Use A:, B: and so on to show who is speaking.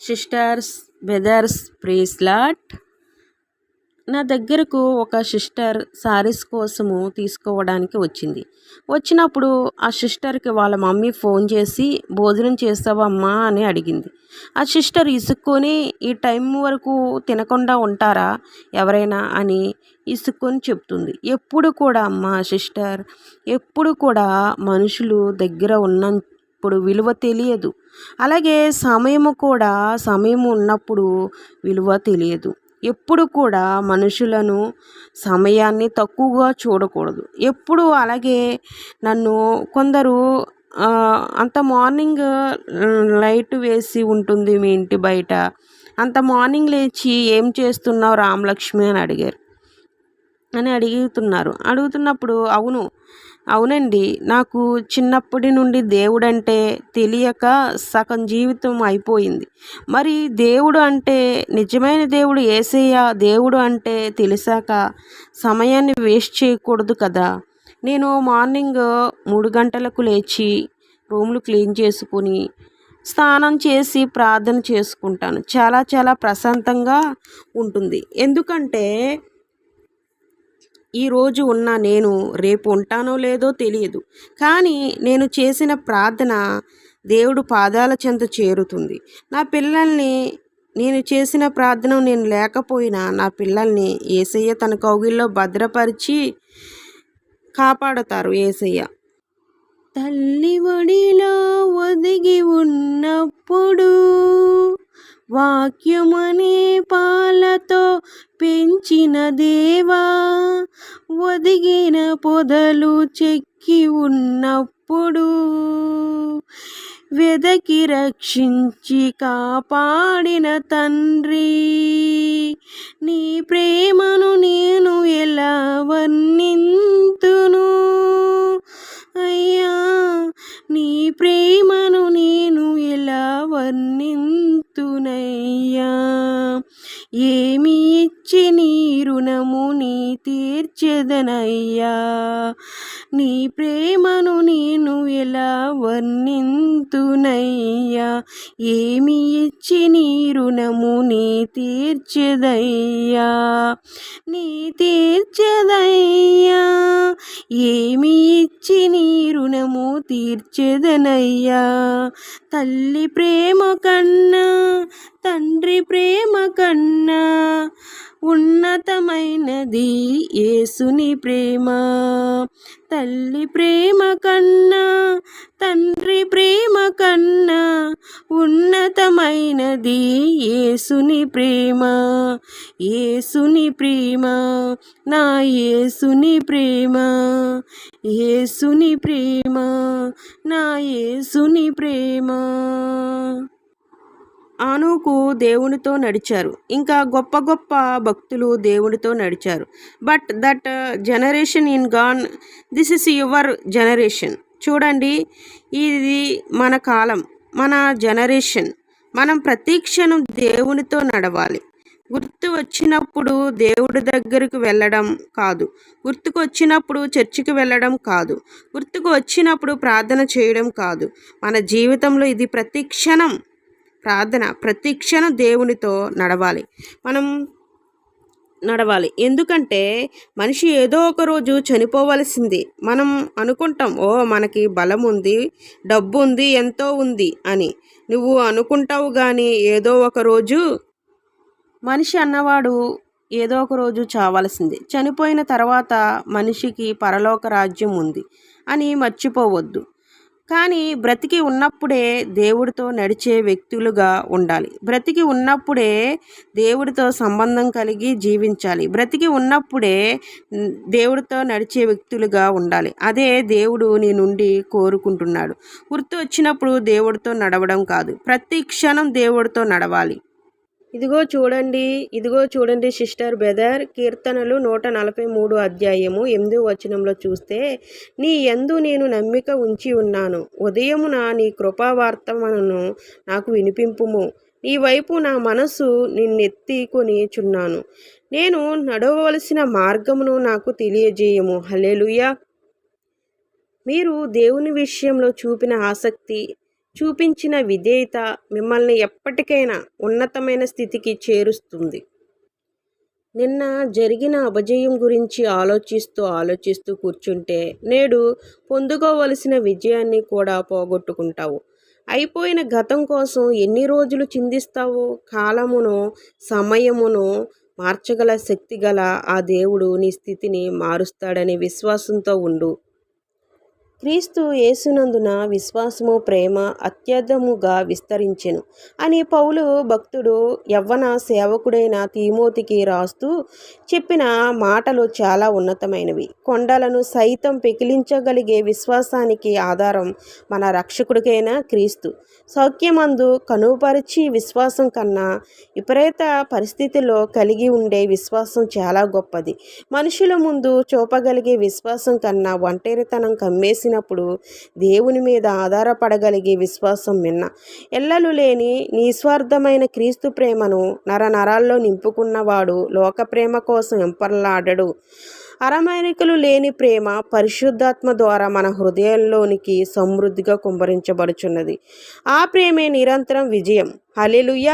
A: Sisters brothers ప్రీస్లాట్ నా దగ్గరకు ఒక సిస్టర్ శారీస్ కోసము తీసుకోవడానికి వచ్చింది. వచ్చినప్పుడు ఆ సిస్టర్కి వాళ్ళ మమ్మీ ఫోన్ చేసి భోజనం చేస్తావమ్మా అని అడిగింది. ఆ సిస్టర్ ఇసుక్కొని ఈ టైం వరకు తినకుండా ఉంటారా ఎవరైనా అని ఇసుక్కొని చెప్తుంది. ఎప్పుడు కూడా అమ్మా సిస్టర్ ఎప్పుడు కూడా మనుషులు దగ్గర ఉన్న ఇప్పుడు విలువ తెలియదు. అలాగే సమయము కూడా సమయం ఉన్నప్పుడు విలువ తెలియదు. ఎప్పుడు కూడా మనుషులను సమయాన్ని తక్కువగా చూడకూడదు. ఎప్పుడు అలాగే నన్ను కొందరు అంత మార్నింగ్ లైట్ వేసి ఉంటుంది మీ ఇంటి బయట. అంత మార్నింగ్ లేచి ఏం చేస్తున్నావు రామలక్ష్మి అని అడిగారు. అని అడుగుతున్నారు. అడుగుతున్నప్పుడు అవును అవునండి. నాకు చిన్నప్పటి నుండి దేవుడంటే తెలియక సగం జీవితం అయిపోయింది. మరి దేవుడు అంటే నిజమైన దేవుడు ఏసయ్య దేవుడు అంటే తెలిసాక సమయాన్ని వేస్ట్ చేయకూడదు కదా. నేను మార్నింగ్ మూడు గంటలకు లేచి రూమ్లు క్లీన్ చేసుకుని స్నానం చేసి ప్రార్థన చేసుకుంటాను. చాలా చాలా ప్రశాంతంగా ఉంటుంది. ఎందుకంటే ఈరోజు ఉన్న నేను రేపు ఉంటానో లేదో తెలియదు. కానీ నేను చేసిన ప్రార్థన దేవుడు పాదాల చెంత చేరుతుంది. నా పిల్లల్ని నేను చేసిన ప్రార్థన నేను లేకపోయినా నా పిల్లల్ని ఏసయ్య తన కౌగిల్లో భద్రపరిచి కాపాడతారు ఏసయ్య. తల్లి ఒడిలో ఒదిగి ఉన్నప్పుడు వాక్యమనే పాలతో పెంచిన దేవా ఒదిగిన పొదలు చెక్కి ఉన్నప్పుడు వెదకి రక్షించి కాపాడిన తండ్రి. నీ ప్రేమను నేను ఎలా వర్ణింతును? అయ్యా నీ ప్రేమ తీర్చెదనయ్యా నీ ప్రేమను నేను ఎలా వర్ణింతునయ్యా? ఏమి ఇచ్చి నీ రుణము నీ తీర్చెదయ్యా? నీ తీర్చెదయ్యా. ఏమి ఇచ్చి నీ రుణము తీర్చెదనయ్యా? తల్లి ప్రేమ కన్నా తండ్రి ప్రేమ కన్నా ఉన్నతమైనది యేసుని ప్రేమ. తల్లి ప్రేమ కన్నా తండ్రి ప్రేమ కన్నా ఉన్నతమైనది యేసుని ప్రేమ. యేసుని ప్రేమ నా యేసుని ప్రేమ. యేసుని ప్రేమ నా యేసుని ప్రేమ. ఆనూకు దేవునితో నడిచారు. ఇంకా గొప్ప గొప్ప భక్తులు దేవునితో నడిచారు. But that generation in gone this is your generation చూడండి ఇది మన కాలం మన జనరేషన్ మనం ప్రతీక్షణం దేవునితో నడవాలి. గుర్తు వచ్చినప్పుడు దేవుడి దగ్గరకు వెళ్ళడం కాదు. గుర్తుకు వచ్చినప్పుడు చర్చికి వెళ్ళడం కాదు. గుర్తుకు వచ్చినప్పుడు ప్రార్థన చేయడం కాదు. మన జీవితంలో ఇది ప్రతి క్షణం ప్రార్థన ప్రతిక్షణం దేవునితో నడవాలి. మనం నడవాలి. ఎందుకంటే మనిషి ఏదో ఒక రోజు చనిపోవలసింది. మనం అనుకుంటాం ఓ మనకి బలం ఉంది డబ్బు ఉంది ఎంతో ఉంది అని. నువ్వు అనుకుంటావు కానీ ఏదో ఒక రోజు మనిషి అన్నవాడు ఏదో ఒక రోజు చావాల్సింది. చనిపోయిన తర్వాత మనిషికి పరలోక రాజ్యం ఉంది అని మర్చిపోవద్దు. కానీ బ్రతికి ఉన్నప్పుడే దేవుడితో నడిచే వ్యక్తులుగా ఉండాలి. బ్రతికి ఉన్నప్పుడే దేవుడితో సంబంధం కలిగి జీవించాలి. బ్రతికి ఉన్నప్పుడే దేవుడితో నడిచే వ్యక్తులుగా ఉండాలి. అదే దేవుడు నీ నుండి కోరుకుంటున్నాడు. గుర్తు వచ్చినప్పుడు దేవుడితో నడవడం కాదు. ప్రతి క్షణం దేవుడితో నడవాలి. ఇదిగో చూడండి ఇదిగో చూడండి సిస్టర్ బెదర్ కీర్తనలు నూట నలభై మూడు అధ్యాయము ఎనిమిది వచనంలో చూస్తే నీ ఎందు నేను నమ్మిక ఉంచి ఉన్నాను. ఉదయమున నీ కృపావార్తమను నాకు వినిపింపుము. నీ వైపు నా మనసు నిన్నెత్తి చున్నాను నేను నడవవలసిన మార్గమును నాకు తెలియజేయము. హలేలుయా మీరు దేవుని విషయంలో చూపిన ఆసక్తి చూపించిన విధేయత మిమ్మల్ని ఎప్పటికైనా ఉన్నతమైన స్థితికి చేరుస్తుంది. నిన్న జరిగిన అపజయం గురించి ఆలోచిస్తూ ఆలోచిస్తూ కూర్చుంటే నేడు పొందుకోవలసిన విజయాన్ని కూడా పోగొట్టుకుంటావు. అయిపోయిన గతం కోసం ఎన్ని రోజులు చిందిస్తావో కాలమును సమయమును మార్చగల శక్తి గల ఆ దేవుడు నీ స్థితిని మారుస్తాడనే విశ్వాసంతో ఉండు. క్రీస్తు యేసునందున విశ్వాసము ప్రేమ అత్యధికముగా విస్తరించెను. అని పౌలు భక్తుడు యవ్వన సేవకుడైన తీమోతికి రాస్తూ చెప్పిన మాటలు చాలా ఉన్నతమైనవి. కొండలను సైతం పెకిలించగలిగే విశ్వాసానికి ఆధారం మన రక్షకుడికైన క్రీస్తు. సౌఖ్యమందు కనుపరిచి విశ్వాసం కన్నా విపరీత పరిస్థితిలో కలిగి ఉండే విశ్వాసం చాలా గొప్పది. మనుషుల ముందు చూపగలిగే విశ్వాసం కన్నా ఒంటరితనం కమ్మేసి చేసినప్పుడు దేవుని మీద ఆధారపడగలిగే విశ్వాసం మిన్న ఎల్లలు లేని నిస్వార్థమైన క్రీస్తు ప్రేమను నర నరాల్లో నింపుకున్నవాడు లోక ప్రేమ కోసం ఎంపర్లాడడు. అరమరికలు లేని ప్రేమ పరిశుద్ధాత్మ ద్వారా మన హృదయంలోనికి సమృద్ధిగా కుమ్మరించబడుచున్నది. ఆ ప్రేమే నిరంతరం విజయం. హలెలుయ్య